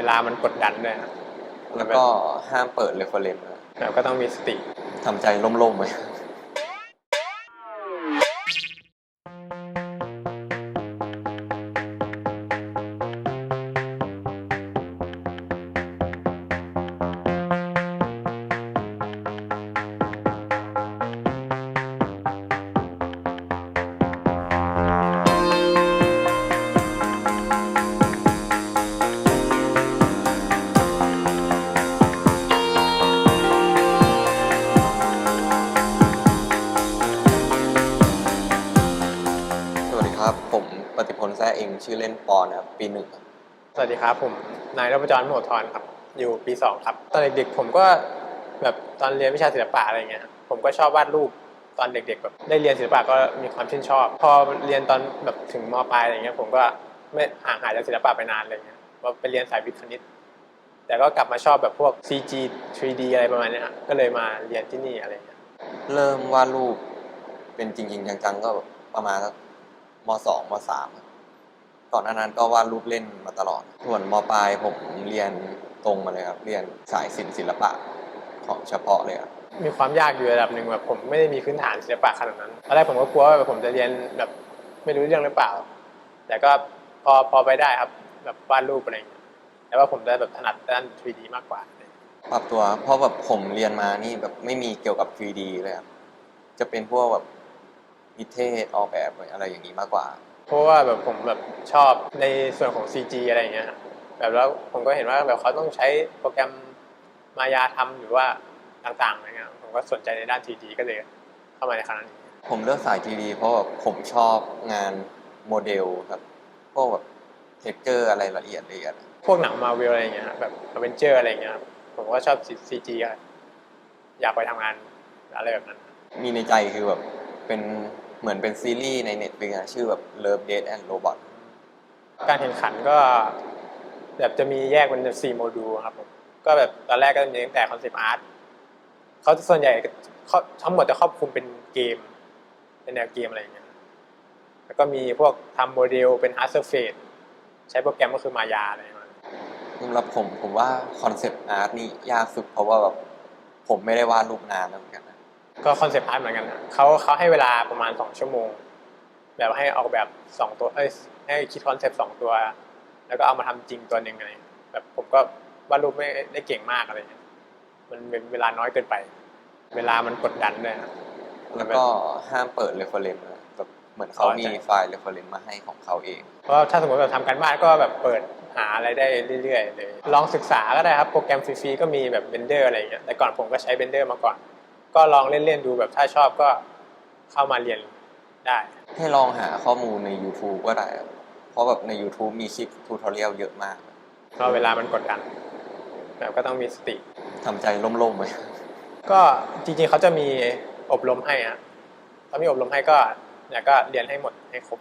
วลามันกดดันด้วยครับแล้วก็ห้ามเปิดเรฟเฟรนซ์แล้วก็ต้องมีสติทำใจล่มๆไว้ ผมปฏิพลแซ่เองชื่อเล่นปอนครับปีหนึ่งครับสวัสดีครับผมนายรัชจรโหมดทรครับ อยู่ปีสองครับ ตอนเด็กๆผมก็แบบตอนเรียนวิชาศิลปะอะไรเงี้ยครับผมก็ชอบวาดรูปตอนเด็กๆแบบได้เรียนศิลปะก็มีความชื่นชอบ พอเรียนตอนแบบถึงมปลายอะไรเงี้ยผมก็ไม่ห่างหายจากศิลปะไปนานอะไรเงี้ยว่าไปเรียนสายวิทย์คณิต แต่ก็กลับมาชอบแบบพวก CG 3D อะไรประมาณเนี้ยครับก็เลยมาเรียนที่นี่อะไรเงี้ยเริ่มวาดรูปเป็นจริงๆจังๆก็ประมาณสัก มสองมสามครับก่อนหน้านั้นก็วาดรูปเล่นมาตลอด ส่วนมปลายผมเรียนตรงมาเลยครับ เรียนสายศิลป์ศิลปะของเฉพาะเลยครับมีความยากอยู่ระดับหนึ่งแบบผมไม่ได้มีพื้นฐานศิลปะขนาดนั้นตอนแรกผมก็กลัวว่าแบบผมจะเรียนแบบไม่รู้เรื่องหรือเปล่า แต่ก็พอพอไปได้ครับแบบวาดรูปอะไรอย่างเงี้ยแต่ว่าผมจะแบบถนัดด้าน 3D มากกว่าปรับตัวเพราะแบบผมเรียนมานี่แบบไม่มีเกี่ยวกับ 3D เลยครับจะเป็นพวกแบบ นิเทศออกแบบอะไรอย่างนี้มากกว่า เพราะว่าแบบผมแบบชอบในส่วนของ CG อะไรอย่างเงี้ยครับแบบแล้วผมก็เห็นว่าแบบเขาต้องใช้โปรแกรมมายาทำหรือว่าต่างๆอะไรเงี้ยผมก็สนใจในด้าน 3D ก็เลยเข้ามาในคณะนี้ ผมเลือกสาย 3D เพราะแบบผมชอบงานโมเดลครับพวกแบบเทคเจอร์อะไรละเอียดละเอียดพวกหนังมาเวลอะไรอย่างเงี้ยครับแบบอเวนเจอร์อะไรอย่างเงี้ยครับผมก็ชอบ CG อะอยากไปทำงานอะไรแบบนั้น มีในใจคือแบบเป็น เหมือนเป็นซีรีส์ใน Netflix อะชื่อแบบ Love Death and Robot การแข่งขันก็แบบจะมีแยกเป็นสี่โมดูลครับผมก็แบบตอนแรกก็จะมีตั้งแต่คอนเซปต์อาร์ตเขาส่วนใหญ่เขาทั้งหมดจะครอบคลุมเป็นเกม เป็นแนวเกมอะไรอย่างเงี้ยแล้วก็มีพวกทำโมเดลเป็นฮาร์ดเซอร์เฟซใช้โปรแกรมก็คือมายาอะไรประมาณนั้นสำหรับผมผมว่าคอนเซปต์อาร์ตนี่ยากสุดเพราะว่าแบบผมไม่ได้วาดรูปนานแล้วเหมือนกันนะ ก็คอนเซปต์อาร์ตเหมือนกันนะเขาเขาให้เวลาประมาณสองชั่วโมงแบบให้ออกแบบสองตัวเอ้ยให้คิดคอนเซปต์สองตัว แล้วก็เอามาทำจริงตัวหนึ่งอะไรอย่างเงี้ยแบบผมก็วาดรูปไม่ได้เก่งมากอะไรอย่างเงี้ยมันเป็นเวลาน้อยเกินไป เวลามันกดดันด้วยนะแล้วก็ห้ามเปิดเรฟเฟรนซ์แบบเหมือนเขาอ๋อมีใช่ไฟล์เรฟเฟรนซ์มาให้ของเขาเองเพราะว่าถ้าสมมติแบบทำการบ้านก็แบบเปิดหาอะไรได้เรื่อยๆเลยลองศึกษาก็ได้ครับโปรแกรมฟรีๆก็มีแบบเบนเดอร์อะไรอย่างเงี้ยแต่ก่อนผมก็ใช้เบนเดอร์มาก่อน ก็ลองเล่นๆดูแบบถ้าชอบก็เข้ามาเรียนได้ ให้ลองหาข้อมูลใน YouTube ก็ได้ครับเพราะแบบใน YouTube มีคลิปทูตอเรียลเยอะมากก็เวลามันกดดันแบบก็ต้องมีสติ ทำใจล่มๆไว้ก็จริงๆเขาจะมีอบรมให้อะถ้ามีอบรมให้ก็เนี่ยก็เรียนให้หมดให้ครบ